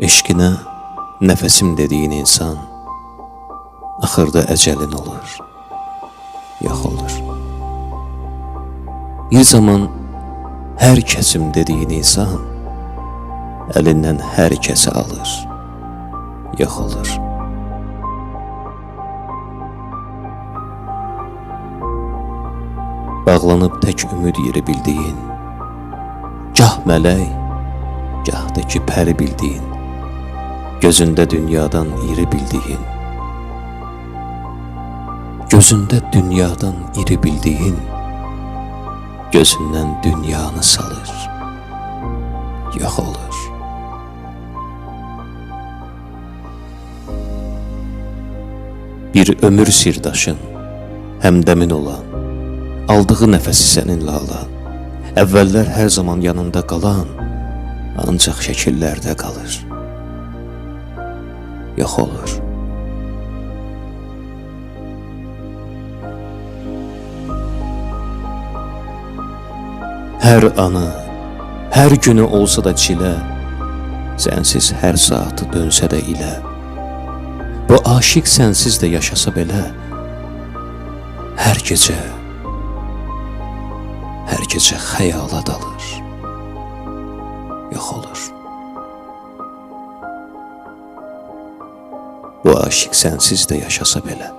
Eşqinə nəfəsim dediyin insan axırda əcəlin olur, yox olur. Bir zaman hər kəsim dediyin insan əlindən hər kəsi alır, yox olur. Bağlanıb tək ümid yeri bildiyin, gah mələk, gah da ki pəri bildiyin, gözündə dünyadan iri bildiyin, gözündə dünyadan iri bildiyin, gözündən dünyanı salır, yox olur. Bir ömür sirdaşın, həmdəmin olan, aldığı nəfəsi səninlə alan, əvvəllər hər zaman yanında qalan, ancaq şəkillərdə qalır. Yox olur. Hər anı, hər günü olsa da çilə, sənsiz hər saatı dönsə də ilə. Bu aşiq sənsiz də yaşasa belə, hər gecə, hər gecə xəyala dalır. Yox olur. Bu aşiq sənsiz də yaşasa belə,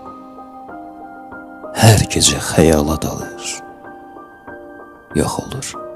hər gecə xəyala dalır. Yox olur.